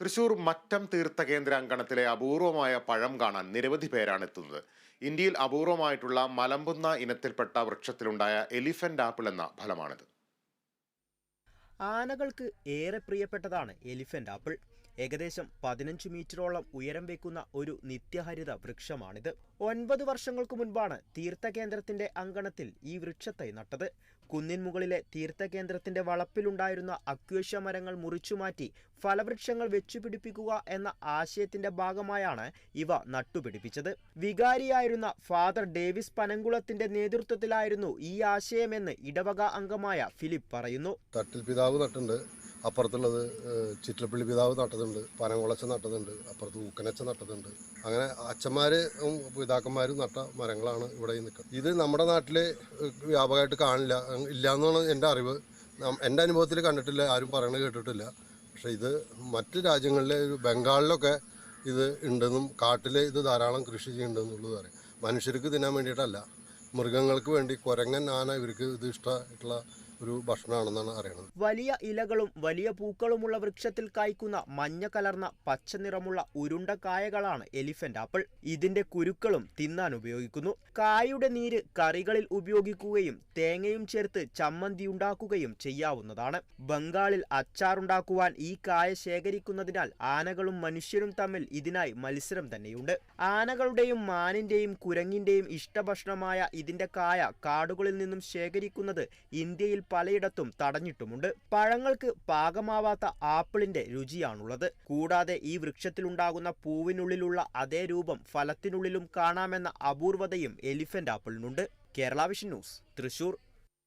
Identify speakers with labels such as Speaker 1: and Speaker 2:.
Speaker 1: തൃശൂർ മറ്റം തീർത്ഥ കേന്ദ്ര അങ്കണത്തിലെ അപൂർവമായ പഴം കാണാൻ നിരവധി പേരാണ് എത്തുന്നത്. ഇന്ത്യയിൽ അപൂർവമായിട്ടുള്ള മലമ്പുന്ന ഇനത്തിൽപ്പെട്ട വൃക്ഷത്തിലുണ്ടായ എലിഫന്റ് ആപ്പിൾ എന്ന ഫലമാണിത്.
Speaker 2: ആനകൾക്ക് ഏറെ പ്രിയപ്പെട്ടതാണ് എലിഫന്റ് ആപ്പിൾ. ഏകദേശം പതിനഞ്ച് മീറ്ററോളം ഉയരം വെക്കുന്ന ഒരു നിത്യഹരിത വൃക്ഷമാണിത്. ഒൻപത് വർഷങ്ങൾക്ക് മുൻപാണ് തീർത്ഥകേന്ദ്രത്തിന്റെ അങ്കണത്തിൽ ഈ വൃക്ഷത്തെ നട്ടത്. കുന്നിൻ മുകളിലെ തീർത്ഥകേന്ദ്രത്തിന്റെ വളപ്പിലുണ്ടായിരുന്ന അക്വേഷ്യ മരങ്ങൾ മുറിച്ചുമാറ്റി ഫലവൃക്ഷങ്ങൾ വെച്ചുപിടിപ്പിക്കുക എന്ന ആശയത്തിന്റെ ഭാഗമായാണ് ഇവ നട്ടുപിടിപ്പിച്ചത്. വികാരിയായിരുന്ന ഫാദർ ഡേവിസ് പനങ്കുളത്തിന്റെ നേതൃത്വത്തിലായിരുന്നു ഈ ആശയമെന്ന് ഇടവക അംഗമായ ഫിലിപ്പ് പറയുന്നു.
Speaker 3: തട്ടിൽ പിതാവ് നട്ടുണ്ട്. അപ്പുറത്തുള്ളത് ചിറ്റലപ്പള്ളി പിതാവ് നട്ടതുണ്ട് പനങ്കുളച്ച നട്ടതുണ്ട് അപ്പുറത്ത് ഊക്കനച്ച നട്ടതുണ്ട്. അങ്ങനെ അച്ഛന്മാരും പിതാക്കന്മാരും നട്ട മരങ്ങളാണ് ഇവിടെ നിൽക്കുന്നത് ഇത് നമ്മുടെ നാട്ടിൽ വ്യാപകമായിട്ട് കാണില്ല. ഇല്ല എന്നാണ് എന്റെ അറിവ്. എന്റെ അനുഭവത്തിൽ കണ്ടിട്ടില്ല ആരും പറയണത് കേട്ടിട്ടില്ല. പക്ഷേ ഇത് മറ്റ് രാജ്യങ്ങളിലെ ബംഗാളിലൊക്കെ ഇത് ഉണ്ടെന്നും കാട്ടിൽ ഇത് ധാരാളം കൃഷി ചെയ്യുന്നുണ്ടെന്നുള്ളത് അറിയാം. മനുഷ്യർക്ക് തിന്നാൻ വേണ്ടിയിട്ടല്ല. മൃഗങ്ങൾക്ക് വേണ്ടി കുരങ്ങൻ ആന ഇവർക്ക് ഇത് ഇഷ്ടമായിട്ടുള്ള ഒരു ഭക്ഷണമാണെന്നാണ് അറിയുന്നത്
Speaker 2: വലിയ ഇലകളും വലിയ പൂക്കളുമുള്ള വൃക്ഷത്തിൽ കായ്ക്കുന്ന മഞ്ഞ കലർന്ന പച്ച നിറമുള്ള ഉരുണ്ട കായകളാണ് എലിഫന്റ് ആപ്പിൾ. ഇതിന്റെ കുരുക്കളും തിന്നാൻ ഉപയോഗിക്കുന്നു. കായയുടെ നീര് കറികളിൽ ഉപയോഗിക്കുകയും തേങ്ങയും ചേർത്ത് ചമ്മന്തി ഉണ്ടാക്കുകയും ചെയ്യാവുന്നതാണ്. ബംഗാളിൽ അച്ചാറുണ്ടാക്കുവാൻ ഈ കായ ശേഖരിക്കുന്നതിനാൽ ആനകളും മനുഷ്യരും തമ്മിൽ ഇതിനായി മത്സരം തന്നെയുണ്ട്. ആനകളുടെയും മാനിന്റെയും കുരങ്ങിന്റെയും ഇഷ്ടഭക്ഷണമായ ഇതിന്റെ കായ കാടുകളിൽ നിന്നും ശേഖരിക്കുന്നത് ഇന്ത്യയിൽ പലയിടത്തും തടഞ്ഞിട്ടുമുണ്ട്. പഴങ്ങൾക്ക് പാകമാവാത്ത ആപ്പിളിന്റെ രുചിയാണുള്ളത്. കൂടാതെ ഈ വൃക്ഷത്തിലുണ്ടാകുന്ന പൂവിനുള്ളിലുള്ള അതേ രൂപം ഫലത്തിനുള്ളിലും കാണാമെന്ന അപൂർവതയും elephant ആപ്പിളിനുണ്ട്. Kerala vision news Thrissur.